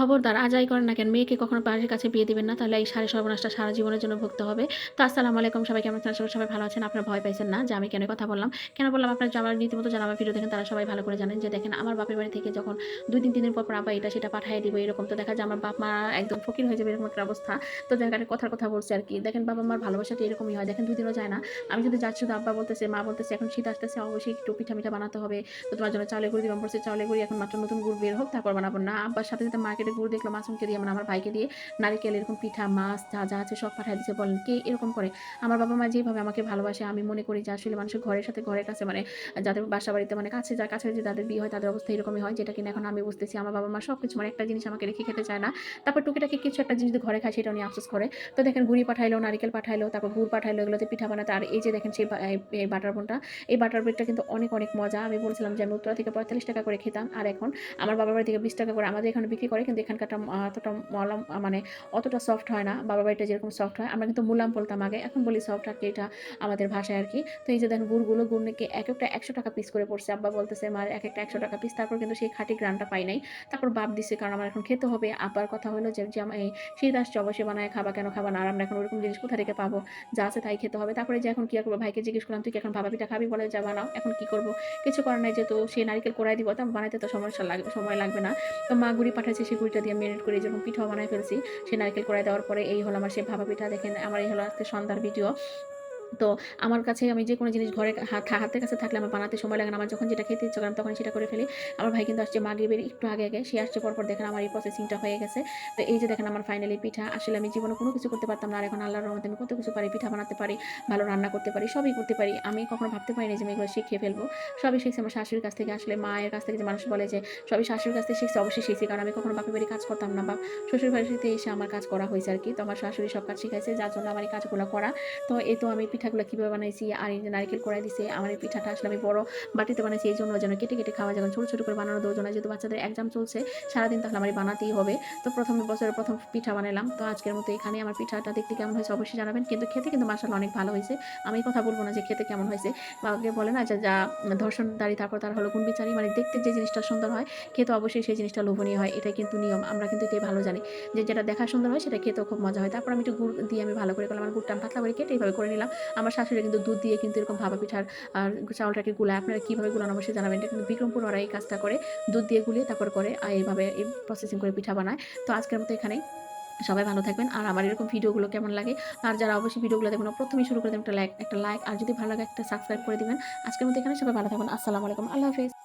খবরদার আজাই করেন না কেন? মেয়েকে কখনো বাড়ির কাছে বিয়ে দিবেন না, তাহলে এই সাড়ে সর্বনাশটা সারা জীবনের জন্য ভুগতে হবে। তো আসসালামু আলাইকুম, সবাই কেমন আছেন? সবাই ভালো আছেন? আপনারা ভয় পাইছেন না যে আমি কেন কথা বললাম? কেন বললাম? আপনার আমার রীতিমতো যারা আমার ভিডিও দেখেন, তারা সবাই ভালো করে জানেন যে দেখেন, আমার বাপের বাড়ি থেকে যখন দুই তিন দিনের পর আবার এটা সেটা পাঠিয়ে দিব, এরকম তো দেখা যায় আমার বাপ মা একদম ফকির হয়ে যাবে, এরকম একটা অবস্থা। তো জায়গাটা কথার কথা বলছে আর কি। দেখেন বাবা মার ভালোবাসাটা এরকমই হয়। দেখেন দুদিনও যায় না। আমি যদি যাচ্ছি শুধু আব্বা বলতেছে, মা বলতেছে, এখন শীত আসতেছে, অবশ্যই একটু পিঠা মিঠা বানাতে হবে। তো তোমার জন্য চাউলে গুঁড়ি দিলাম পড়ছে চাউলে গুঁড়ি এখন মাত্র নতুন গুড় বের হোক, তারপর বানাবো। না, আব্বার সাথে সাথে মার্কেটে গুড় দেখল মাসুমকে দিয়ে মানে আমার ভাইকে দিয়ে নারিকেল, এরকম পিঠা, মাছ যা যা আছে সব পাঠিয়ে দিচ্ছে বলেন কে এরকম করে। আমার বাবা মা যেভাবে আমাকে ভালোবাসে, আমি মনে করি যে আসলে মানুষের ঘরের সাথে ঘরের কাছে মানে যাদের বাসা বাড়িতে মানে কাছে যা, কাছে যে যাদের বিয়ে হয়, তাদের অবস্থা এরকমই হয়, যেটা কিনা এখন আমি বুঝতেছি। আমার বাবা মা সব কিছু মানে একটা জিনিস আমাকে রেখে খেতে চায় না। তারপর টুকিটাকি কিছু একটা জিনিস ঘরে খায় সেটা নিয়ে আফসোস করে। তো দেখেন গুড়ি পাঠাইলো, নারিকেল পাঠাইলো, তারপর গুড় পাঠাইলো, এগুলোতে পিঠা বানাতে। আর এই যে দেখেন সেই এই- বাটার বোনটা, এই বাটার ব্রেডটা কিন্তু অনেক অনেক মজা। আমি বলছিলাম যে আমি উত্তরা থেকে পঁয়তাল্লিশ টাকা করে খেতাম। আর এখন আমার বাবার বাড়ি থেকে বিশ টাকা করে আমাদের এখানে বিক্রি করে, কিন্তু এখানকারটা অতটা মলম মানে অতটা সফট হয় না। বাবা বাড়িটা যেরকম সফট হয়, আমরা কিন্তু মুলাম বলতাম আগে। এখন বলি সফট আর কি, এটা আমাদের ভাষায় আর কি। তো এই যে দেখেন গুড়গুলো গুড় নাকি এক একটা একশো টাকা পিস করে পড়ছে। আব্বা বলতেছে মার এক একটা একশো টাকা পিস তারপর কিন্তু সেই খাঁটি গ্রানটা পাই নাই। তারপর বাপ দিছে, কারণ আমার এখন খেতে হবে। আব্বার কথা হলো যে এই শীত আসছে, অবশ্যই বানায় খাবা, কেন খাবা না? আর আমরা এখন ওরকম জিনিস কোথা থেকে পাবো? যা আছে তাই খেতে হবে। তারপরে যে এখন কি করব? ভাইকে জিজ্ঞেস করলাম, তুই এখন ভাবা পিঠা খাবি? বলে, যা বানাও, এখন কি করব? কিছু করার নাই, যেহেতু সেই নারকেল কোড়াই দিব, তো বানাইতে তো সমস্যা লাগবে সময় লাগবে না। তো মা গুড়ি পাঠাচ্ছে সেই গুড়িটা দিয়ে মেরিনেট করে যখন পিঠাও বানাই ফেলছি, সে নারকেল কড়াই দেওয়ার পরে এই হলো আমার সেই ভাবা পিঠা। দেখেন, আমার এই হলো আজকে সন্ধ্যার ভিডিও। তো আমার কাছে আমি যে কোনো জিনিস ঘরে হাত হাতের কাছে থাকলে আমার বানাতে সময় লাগে না। আমার যখন যেটা খেতে ইচ্ছে করে আমি তখন সেটা করে ফেলি। আমার ভাই কিন্তু আসছে মাগরিবের একটু আগে আগে, সে আসছে পরপর দেখেন আমার এই প্রসেসিংটা হয়ে গেছে। তো এই যে দেখেন আমার ফাইনালি পিঠা, আসলে আমি জীবনে কোনো কিছু করতে পারতাম না। আর এখন আল্লাহর রহমতে আমি কত কিছু পারি, পিঠা বানাতে পারি, ভালো রান্না করতে পারি, সবই করতে পারি। আমি কখনো ভাবতে পারিনি যে আমি এগুলো শিখে ফেলব। সবই শিখছি আমার শাশুড়ির কাছ থেকে। আসলে মায়ের কাছ থেকে যে মানুষ বলে যে সবই শাশুড়ির কাছ থেকে শিখছি, অবশ্যই শিখছি। কারণ আমি কখনো বাপের বাড়ি কাজ করতাম না। বা শ্বশুর বাড়িতে এসে আমার কাজ করা হয়েছে আর কি। তো আমার শাশুড়ি সব কাজ শিখাইছে, যার জন্য আমার এই কাজগুলো করা। তো এই তো আমি পিঠাগুলো কীভাবে বানাইছি, আর এই যে নারকেল কড়াই দিছে, আমার এই পিঠাটা আসলে আমি বড় বাটিতে বানাইছি, এই জন্য যেন কেটে কেটে খাওয়া যাবে ছোটো ছোটো করে বানানো জন্য যেহেতু বাচ্চাদের এক্সাম চলছে, সারাদিন তাহলে আমার বানাতেই হবে। তো প্রথম বছরের প্রথম পিঠা বানালাম তো আজকের মতো এখানে আমার পিঠাটা দেখতে কেমন হয়েছে অবশ্যই জানাবেন। কিন্তু খেতে কিন্তু মাসাল অনেক ভালো হয়েছে। আমি কথা বলব না যে খেতে কেমন হয়েছে। বাবাকে বলে না যে যা ধর্ষণদারি তারপর তার হলো গুণ বিচারি মানে দেখতে যে জিনিসটা সুন্দর হয়, খেতে অবশ্যই সেই জিনিসটা লোভনীয় হয়। এটাই কিন্তু নিয়ম। আমরা কিন্তু এটাই ভালো জানি। যে যেটা দেখা সুন্দর হয়, সেটা খেতেও খুব মজা হয়। তারপর আমি একটু গুড় দিয়ে আমি ভালো করে করলাম। আমার গুড়টা পাতলা করে কেটে এইভাবে করে নিলাম। আমার শাশুড়ি কিন্তু দুধ দিয়ে কিন্তু এরকম ভাবা পিঠার চাউলটাকে গুলায়, আপনারা কীভাবে গুলো অবশ্যই জানাবেন। এটা কিন্তু বিক্রমপুর ওরা এই কাজটা করে, দুধ দিয়ে গুলিয়ে তারপর করে এইভাবে এই প্রসেসিং করে পিঠা বানায়। তো আজকের মতো এখানেই। সবাই ভালো থাকবেন, আর আমার এরকম ভিডিওগুলো কেমন লাগে, আর যারা অবশ্যই ভিডিওগুলো দেখবেন প্রথমেই শুরু করে দেবেন একটা লাইক একটা লাইক আর যদি ভালো লাগে একটা সাবস্ক্রাইব করে দেবেন। আজকের মতো এখানে সবাই ভালো থাকবেন, আসসালামু আলাইকুম, আল্লাহ হাফেজ।